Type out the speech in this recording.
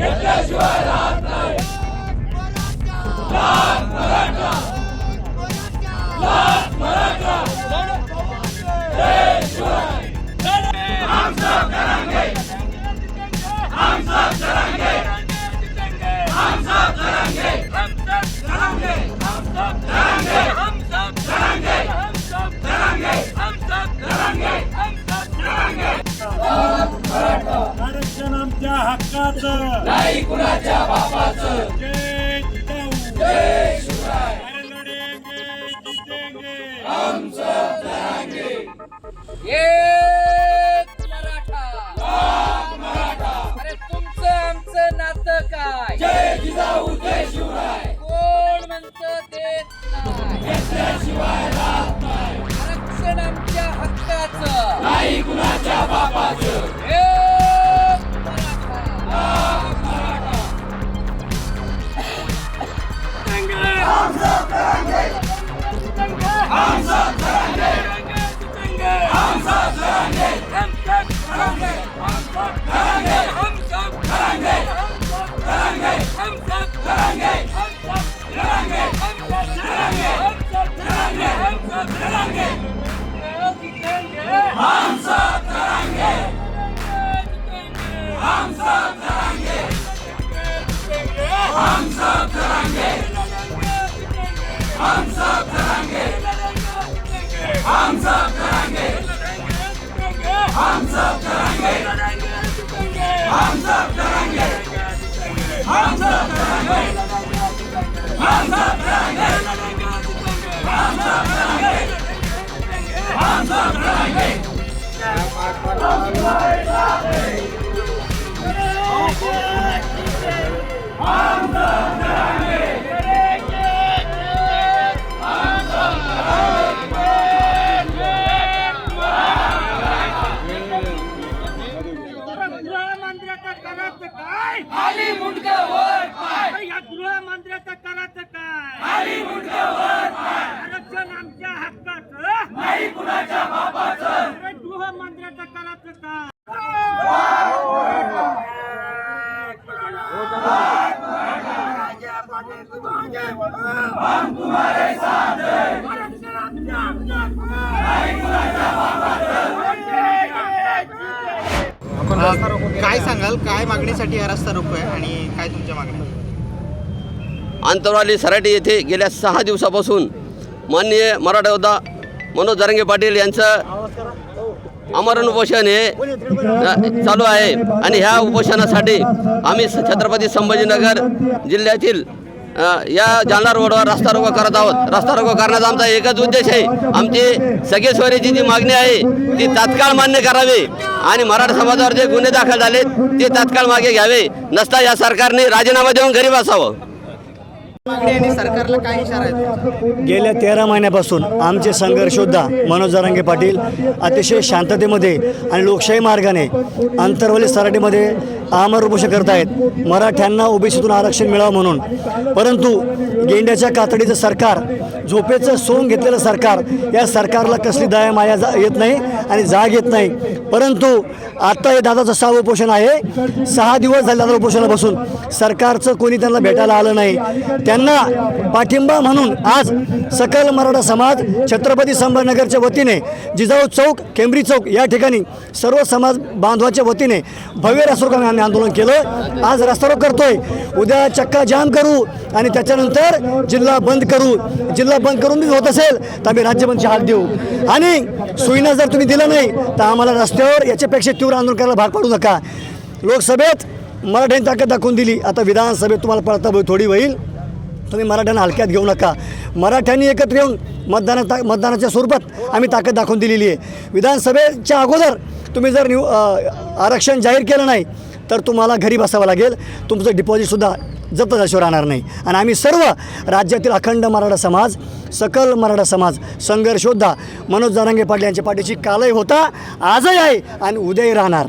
Jesteśmy razem! Tak! कुणाचं नाही कुणाच्या बापाचं जय जिजाऊ जय शिवराय. काय जय कोण म्हणतं देत नाही. घेतल्याशिवाय राहत आमच्या हक्काचं. नाही कुणा गृहमंत्र्याचं काय सांगाल? काय मागणीसाठी हा रस्ता रोको आहे आणि काय तुमच्या मागण्या? आंतरवाली सराटी येथे गेल्या सहा दिवसापासून माननीय मराठा योद्धा मनोज जरंगे पाटील यांचं आमरण उपोषण हे चालू आहे. आणि ह्या उपोषणासाठी आम्ही छत्रपती संभाजीनगर जिल्ह्यातील या जालना रोडवर रस्ता रोको करत आहोत. रस्ता रोको करण्याचा आमचा एकच उद्देश आहे. आमची सगेश्वरीची जी मागणी आहे ती तात्काळ मान्य करावी. आणि मराठा समाजावर जे गुन्हे दाखल झाले ते तात्काळ मागे घ्यावे. नसता या सरकारने राजीनामा देऊन घरी बसावं मागणी आणि सरकारला काय इशारा आहे गेल्या तेरा महिन्यापासून आमचे संघर्षोद्धा मनोज जरांगे पाटील अतिशय शांततेमध्ये आणि लोकशाही मार्गाने आंतरवली सराटीमध्ये आमर उपोषण करत आहेत मराठ्यांना ओबीसीतून आरक्षण मिळावं म्हणून. परंतु गेंड्याच्या कातडीचं सरकार झोपेचं सोंग घेतलेलं सरकार या सरकारला कसली दया माया जा येत नाही आणि जाग येत नाही. परंतु आता हे दादाचं सहा उपोषण आहे. सहा दिवस झाले दादा उपोषणाला बसून सरकारचं कोणी त्यांना भेटायला आलं नाही. त्यांना पाठिंबा म्हणून आज सकल मराठा समाज छत्रपती संभाजीनगरच्या वतीने जिजाऊ चौक केंब्री चौक या ठिकाणी सर्व समाज बांधवाच्या वतीने भव्य रास्तारोको आम्ही आंदोलन केलं. आज रास्तारोक करतोय. उद्या चक्का जाम करू आणि त्याच्यानंतर जिल्हा बंद करू. जिल्हा बंद करून होत असेल तर आम्ही राज्यबंदची हात देऊ. आणि सुविधा जर तुम्ही दिलं नाही तर आम्हाला रस्त्यावर याच्यापेक्षा तीव्र आंदोलन करायला भाग पाडू नका. लोकसभेत मराठ्यांनी ताकद दाखवून दिली. आता विधानसभेत तुम्हाला पडता थोडी होईल. तुम्ही मराठ्यांना हलक्यात घेऊ नका. मराठ्यांनी एकत्र येऊन मतदाना ता मतदानाच्या स्वरूपात आम्ही ताकद दाखवून दिलेली आहे. विधानसभेच्या अगोदर तुम्ही जर निव आरक्षण जाहीर केलं नाही तर तुम्हाला घरी बसावं लागेल. तुमचं डिपॉझिटसुद्धा जप्त झाल्याशिवाय राहणार नाही. आणि आम्ही सर्व राज्यातील अखंड मराठा समाज सकल मराठा समाज संघर्षोद्धा मनोज जारांगे पाटील यांच्या पाठीची कालही होता आजही आहे आणि उद्याही राहणार.